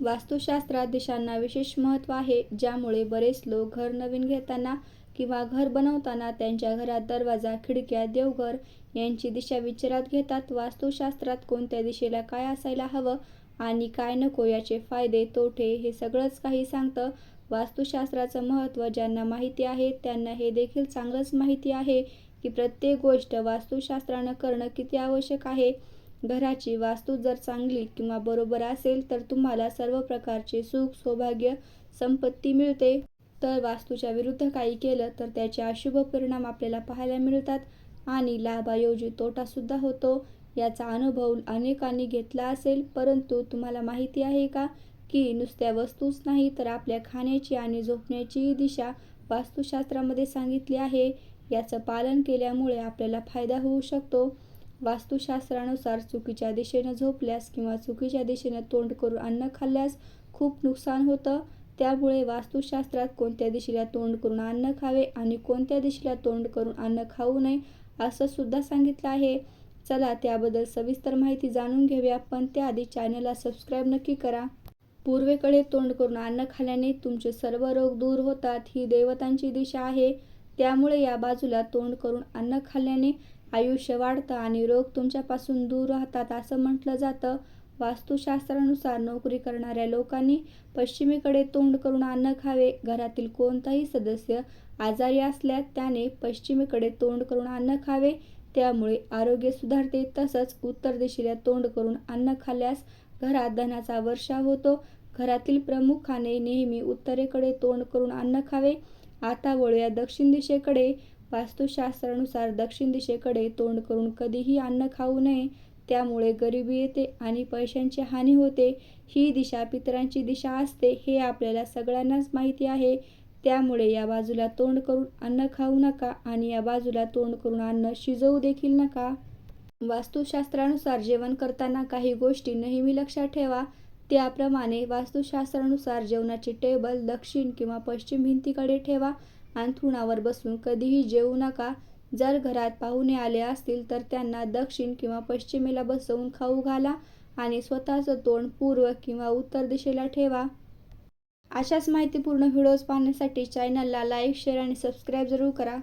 वास्तुशास्त्रात दिशांना विशेष महत्त्व आहे ज्यामुळे बरेच लोक घर नवीन घेताना किंवा घर बनवताना त्यांच्या घरात दरवाजा खिडक्या देवघर यांची दिशा विचारात घेतात. वास्तुशास्त्रात कोणत्या दिशेला काय असायला हवं आणि काय नको याचे फायदे तोटे हे सगळंच काही सांगतं. वास्तुशास्त्राचं महत्त्व ज्यांना माहिती आहे त्यांना हे देखील चांगलंच माहिती आहे की प्रत्येक गोष्ट वास्तुशास्त्रानं करणं किती आवश्यक आहे. घराची वास्तू जर चांगली किंवा बरोबर असेल तर तुम्हाला सर्व प्रकारचे सुख सौभाग्य संपत्ती मिळते. तर वास्तूच्या विरुद्ध काही केलं तर त्याचे अशुभ परिणाम आपल्याला पाहायला मिळतात आणि लाभायोजी तोटासुद्धा होतो. याचा अनुभव अनेकांनी घेतला असेल परंतु तुम्हाला माहिती आहे का की नुसत्या वस्तूच नाही तर आपल्या खाण्याची आणि झोपण्याचीही दिशा वास्तुशास्त्रामध्ये सांगितली आहे. याचं पालन केल्यामुळे आपल्याला फायदा होऊ शकतो. वास्तुशास्त्रानुसार चुकीच्या दिशेनं झोपल्यास किंवा चुकीच्या दिशेनं तोंड करून अन्न खाल्ल्यास खूप नुकसान होतं. त्यामुळे वास्तुशास्त्रात कोणत्या दिशेला तोंड करून अन्न खावे आणि कोणत्या दिशेला तोंड करून अन्न खाऊ नये असं सुद्धा सांगितलं आहे. चला त्याबद्दल सविस्तर माहिती जाणून घेऊया पण त्याआधी चॅनलला सबस्क्राईब नक्की करा. पूर्वेकडे तोंड करून अन्न खाल्याने तुमचे सर्व रोग दूर होतात ही देवतांची दिशा आहे. त्यामुळे या बाजूला तोंड करून अन्न खाल्ल्याने आयुष्य वाढतं आणि रोग तुमच्यापासून दूर राहतात असं म्हटलं जातं. वास्तुशास्त्रानुसार नोकरी करणाऱ्या लोकांनी पश्चिमेकडे तोंड करून अन्न खावे. घरातील कोणताही सदस्य आजारी असल्यास त्याने पश्चिमेकडे तोंड करून अन्न खावे. त्यामुळे आरोग्य सुधारते. तसंच उत्तर दिशेला तोंड करून अन्न खाल्ल्यास घरात धनाचा वर्षा होतो. घरातील प्रमुखाने नेहमी उत्तरेकडे तोंड करून अन्न खावे. आता वळूया दक्षिण दिशेकडे. वास्तुशास्त्रानुसार दक्षिण दिशेकडे तोंड करून कधीही अन्न खाऊ नये त्यामुळे गरिबी येते आणि पैशांची हानी होते. ही दिशा पितरांची दिशा असते हे आपल्याला सगळ्यांनाच माहिती आहे. त्यामुळे या बाजूला तोंड करून अन्न खाऊ नका आणि या बाजूला तोंड करून अन्न शिजवू देखील नका. वास्तुशास्त्रानुसार जेवण करताना काही गोष्टी नेहमी लक्षात ठेवा. त्याप्रमाणे वास्तुशास्त्रानुसार जेवणाची टेबल दक्षिण किंवा पश्चिम भिंतीकडे ठेवा. अंथरुणावर बसून कधीही जेवू नका. जर घरात पाहुणे आले असतील तर त्यांना दक्षिण किंवा पश्चिमेला बसवून खाऊ घाला आणि स्वतःचं तोंड पूर्व किंवा उत्तर दिशेला ठेवा. अशाच माहितीपूर्ण व्हिडिओज पाहण्यासाठी चॅनलला लाईक शेअर आणि सबस्क्राईब जरूर करा.